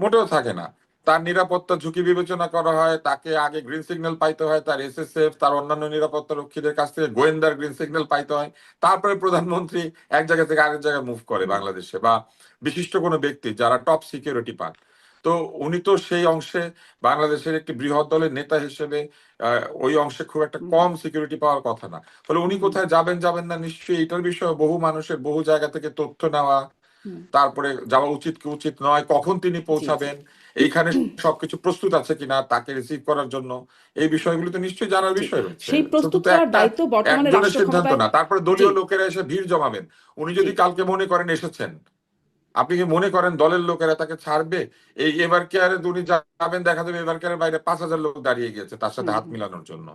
মোটেও থাকে না। তার নিরাপত্তা ঝুঁকি বিবেচনা করা হয়, তাকে আগে গ্রিন সিগন্যাল পাইতে হয়, তার এসএসএফ তার অন্যান্য নিরাপত্তা রক্ষীদের কাছ থেকে গোয়েন্দার গ্রিন সিগন্যাল পাইতে হয়। তারপরে প্রধানমন্ত্রী এক জায়গা থেকে আরেক জায়গায় মুভ করে বাংলাদেশে বা বিশিষ্ট কোনো ব্যক্তি যারা টপ সিকিউরিটি পান। তো উনি তো সেই অংশে বাংলাদেশের একটি বৃহৎ দলের নেতা হিসেবে ওই অংশে খুব একটা কম সিকিউরিটি পাওয়ার কথা না। ফলে উনি কোথায় যাবেন যাবেন না, নিশ্চয়ই এটার বিষয়ে বহু মানুষের বহু জায়গা থেকে তথ্য নেওয়া। তারপরে যাওয়া উচিত কি উচিত নয় কখন তিনি পৌঁছাবেন এইখানে সবকিছু প্রস্তুত আছে কিনা তাকে রিসিভ করার জন্য এই বিষয়গুলো তো নিশ্চয়ই জানার বিষয় রয়েছে সেই শুধু প্রস্তুত করার দায়িত্ব বর্তমানে সিদ্ধান্ত না তারপরে দলীয় লোকেরা এসে ভিড় জমাবেন। উনি যদি কালকে মনে করেন এসেছেন আপনি কি মনে করেন দলের লোকেরা তাকে ছাড়বে? এই এবার কেয়ারে উনি যাবেন দেখা যাবে এবার কেয়ারের বাইরে পাঁচ হাজার লোক দাঁড়িয়ে গেছে তার সাথে হাত মিলানোর জন্য।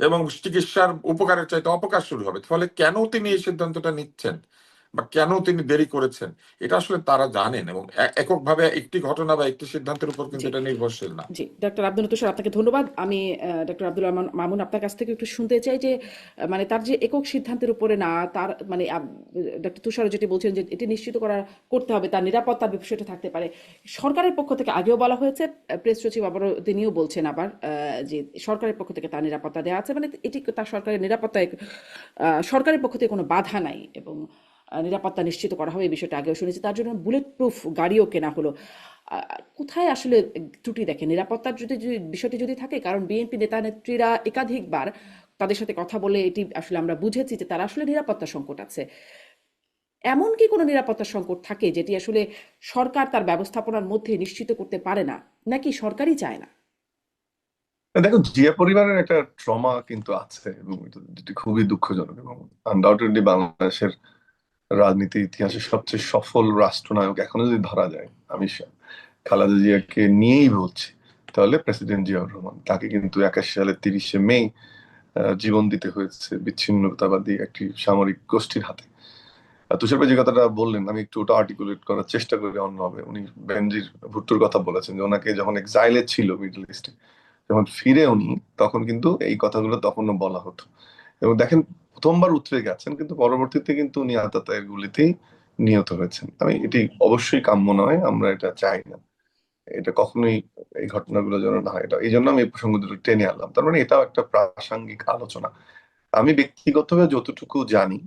এবং চিকিৎসার উপকারের চাইতে অপকার শুরু হবে। ফলে কেন তিনি এই সিদ্ধান্তটা নিচ্ছেন? বা কেন তিনি দেরি করেছেন? এটা আসলে তারা জানেন এবং এককভাবে একটি ঘটনা বা একটি সিদ্ধান্তের উপর কিন্তু এটা নির্ভরশীল না। জি ডক্টর আব্দুল তুষার আপনাকে ধন্যবাদ। আমি ডক্টর আব্দুল রহমান মামুন আপনার কাছ থেকে একটু শুনতে চাই যে মানে তার যে একক সিদ্ধান্তের উপরে না তার মানে ডক্টর তুষার যেটি বলছেন যে এটি নিশ্চিত করা করতে হবে তার নিরাপত্তার বিষয়টা থাকতে পারে। সরকারের পক্ষ থেকে আগেও বলা হয়েছে প্রেস সচিব আবারও তিনিও বলছেন আবার যে সরকারের পক্ষ থেকে তার নিরাপত্তা দেওয়া আছে। মানে এটি তার সরকারের নিরাপত্তায় আহ, সরকারের পক্ষ থেকে কোনো বাধা নাই এবং নিরাপত্তা নিশ্চিত করা হবে, এই বিষয়টা আগেও শুনেছি। তার জন্য বুলেট প্রুফ গাড়িও কেনা হলো। কোথায় আসলে ত্রুটি দেখে? নিরাপত্তার যদি বিষয়টি যদি থাকে, কারণ বিএনপি নেতা নেত্রীরা একাধিকবার তাদের সাথে কথা বলে এটি আসলে আমরা বুঝেছি যে তারা আসলে নিরাপত্তা সংকট আছে। এমন কি কোনো নিরাপত্তা সংকট থাকে যেটি আসলে সরকার তার ব্যবস্থাপনার মধ্যে নিশ্চিত করতে পারে না, নাকি সরকারই চায় না? দেখো, জিয়া পরিবারের একটা ট্রমা কিন্তু আছে, এবং খুবই দুঃখজনক এবং আনডাউটেডলি বাংলাদেশের রাজনীতির ইতিহাসে সবচেয়ে সফল রাষ্ট্রনায়ক এখনও যদি ধরা যায়, আমি খালেদা জিয়াকে নিয়েই বলছি, তাহলে প্রেসিডেন্ট জিয়াউর রহমান। তাকে কিন্তু একাশি সালের তিরিশে মে জীবন দিতে হয়েছে বিচ্ছিন্নতাবাদী একটি সামরিক গোষ্ঠীর হাতে। তুষার ভাই যে কথাটা বললেন, আমি একটু ওটা আর্টিকুলেট করার চেষ্টা করি অন্যভাবে উনি বেনজির ভুট্টোর কথা বলেছেন যে ওনাকে যখন এক্সাইলে ছিল মিডল ইস্টে যখন ফিরে উনি, তখন কিন্তু এই কথাগুলো তখনও বলা হতো। এবং দেখেন প্রথমবার উতরে গেছেন, কিন্তু পরবর্তীতে কিন্তু উনি আতাতায়ের গুলিতেই নিহত হয়েছেন। আমি, এটি অবশ্যই কাম্য নয়, আমরা এটা চাই না। এটা কখনোই এই ঘটনাগুলো যেন না হয়। এটা, এই জন্য আমি এই প্রসঙ্গ দুটো টেনে আনলাম। তার মানে এটাও একটা প্রাসঙ্গিক আলোচনা। আমি ব্যক্তিগতভাবে যতটুকু জানি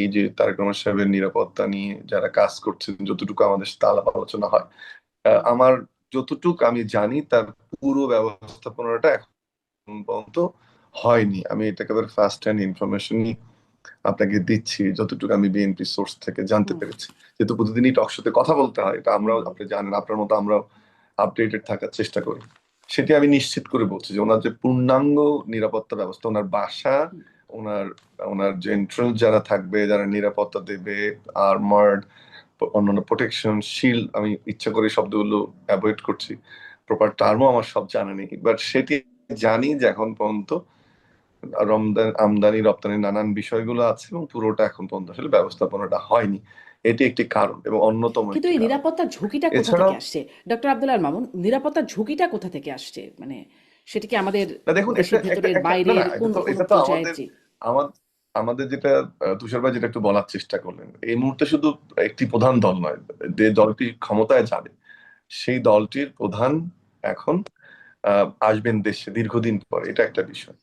এই যে তারেক রহমান সাহেবের নিরাপত্তা নিয়ে যারা কাজ করছেন, যতটুকু আমাদের সাথে আলাপ আলোচনা হয় আমার যতটুকু আমি জানি, তার পুরো ব্যবস্থাপনাটা এখন পর্যন্ত হয়নি। আমি এটা একেবারে ফার্স্ট হ্যান্ড ইনফরমেশনই আপনাকে দিচ্ছি যতটুকু আমি বিএনপি সোর্স থেকে জানতে পেরেছি। যেহেতু প্রতিদিনই টক শোতে কথা বলতে হয় এটা আমরাও আপনি জানেন আপনার মতো আমরাও আপডেটেড থাকার চেষ্টা করি। সেটি আমি নিশ্চিত করে বলছি যে ওনার যে পূর্ণাঙ্গ নিরাপত্তা ব্যবস্থা ওনার বাসা ওনার ওনার যে এন্ট্রান্স যারা থাকবে যারা নিরাপত্তা দেবে আর্মার্ড অন্যান্য প্রোটেকশন শিল্ড আমি ইচ্ছা করে শব্দগুলো অ্যাভয়েড করছি। প্রপার টার্মও আমার সব জানা নেই। বাট সেটি জানি যে এখন পর্যন্ত রমদান আমদানি রপ্তানি নানান বিষয়গুলো আছে এবং পুরোটা এখন পর্যন্ত আসলে ব্যবস্থাপনাটা হয়নি। এটি একটি কারণ এবং অন্যতম কিন্তু এই। নিরাপত্তার ঝুঁকিটা কোথা থেকে আসছে? ডক্টর আব্দুল আল মামুন নিরাপত্তার ঝুঁকিটা কোথা থেকে আসছে? মানে সেটি কি আমাদের দেখুন কোন পর্যায়ের আমাদের- আমাদের যেটা তুষার ভাই যেটা একটু বলার চেষ্টা করলেন এই মুহূর্তে শুধু একটি প্রধান দল নয় যে দলটি ক্ষমতায় যাবে সেই দলটির প্রধান এখন আহ, আসবেন দেশে দীর্ঘদিন পর এটা একটা বিষয়।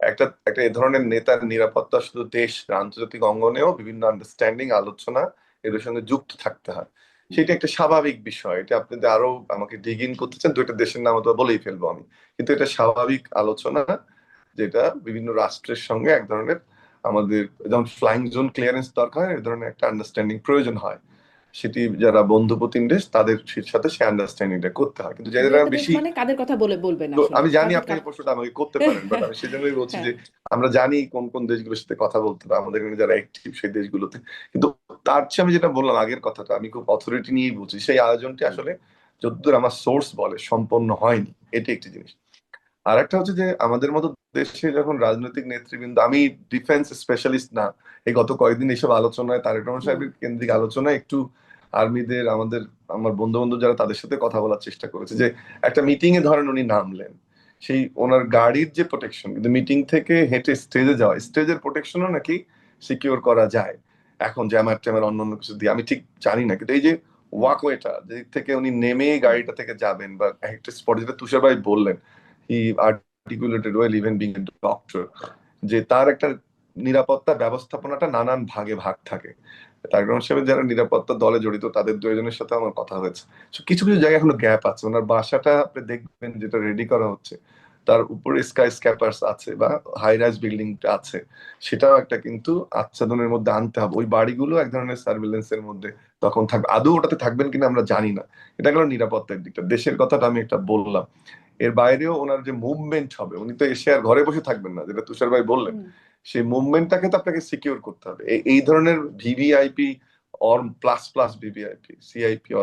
একটা একটা এ ধরনের নেতার নিরাপত্তা শুধু দেশ, আন্তর্জাতিক অঙ্গনেও বিভিন্ন আন্ডারস্ট্যান্ডিং আলোচনা এদের সঙ্গে যুক্ত থাকতে হয়। সেটা একটা স্বাভাবিক বিষয়। এটা আপনি আরও আমাকে ডিগ ইন করতে চান, দুইটা দেশের নাম তো বলেই ফেলব আমি। কিন্তু এটা স্বাভাবিক আলোচনা যেটা বিভিন্ন রাষ্ট্রের সঙ্গে এক ধরনের আমাদের, যেমন ফ্লাইং জোন ক্লিয়ারেন্স দরকার এই ধরনের একটা আন্ডারস্ট্যান্ডিং প্রয়োজন হয়। সেটি যারা বন্ধু প্রতিম দেশ তাদের সাথে সে আন্ডারস্ট্যান্ডিংটা করতে হয়। কিন্তু যারা বেশি মানে কাদের কথা বলে বলবেন আমি জানি আপনি প্রশ্নটা আমাকে করতে পারেন বাট আমি সেজন্যই বলছি হ্যাঁ। যে আমরা জানি কোন কোন দেশগুলোর সাথে কথা বলতে হবে আমাদের এখানে যারা অ্যাক্টিভ সেই দেশগুলোতে। কিন্তু তার চেয়ে আমি যেটা বললাম আগের কথাটা আমি খুব অথরিটি নিয়েই বলছি সেই আয়োজনটি আসলে যতদূর আমার সোর্স বলে সম্পন্ন হয়নি। এটি একটি জিনিস। আর একটা হচ্ছে যে আমাদের মতো দেশে যখন রাজনৈতিক নেতৃবৃন্দ আমি ডিফেন্স স্পেশালিস্ট না এই গত কয়েকদিন এইসব আলোচনায় তারেক রহমান সাহেবের কেন্দ্রিক আলোচনায় একটু আর্মিদের, আমাদের, আমার বন্ধু বান্ধব যারা তাদের সাথে কথা বলার চেষ্টা করেছে যে একটা মিটিং এ ধরেন উনি নামলেন, সেই ওনার গাড়ির যে প্রোটেকশন কিন্তু মিটিং থেকে হেঁটে স্টেজে যাওয়া স্টেজের প্রোটেকশনও নাকি সিকিউর করা যায়। এখন জ্যামার ট্যামার অন্য অন্য কিছু দিয়ে, আমি ঠিক জানি না, কিন্তু এই যে ওয়াকওয়েটা যেদিক থেকে উনি নেমে গাড়িটা থেকে যাবেন বা একটা স্পট যেটা তুষার ভাই বললেন he articulated well even being doctor যে তার একটা নিরাপত্তা ব্যবস্থাপনাটা নানান ভাগে ভাগ থাকে। হিসেবে যারা নিরাপত্তা দলে জড়িত, তাদের দুজনের সাথে আমার কথা হয়েছে। কিছু কিছু জায়গায় এখনও গ্যাপ আছে। ওনার বাসাটা আপনি দেখবেন যেটা রেডি করা হচ্ছে। তার উপরে স্কাই স্ক্যাপার্স আছে বা হাই রাইজ বিল্ডিংটা আছে। সেটাও একটা কিন্তু আচ্ছাদনের মধ্যে আনতে হবে। ওই বাড়িগুলো এক ধরনের সার্ভিলেন্সের মধ্যে তখন থাকবে। আদৌ ওটাতে থাকবেন কিনা আমরা জানি না। এটা গেল নিরাপত্তার দিকটা। দেশের কথাটা আমি একটা বললাম। এর বাইরেও ওনার যে মুভমেন্ট হবে, উনি তো এসে আর ঘরে বসে থাকবেন না, যেটা তুষার ভাই বললেন। সেই মুভমেন্টটাকে তো আপনাকে সিকিউর করতে হবে। এই- ধরনের VVIP or plus plus VVIP CIP or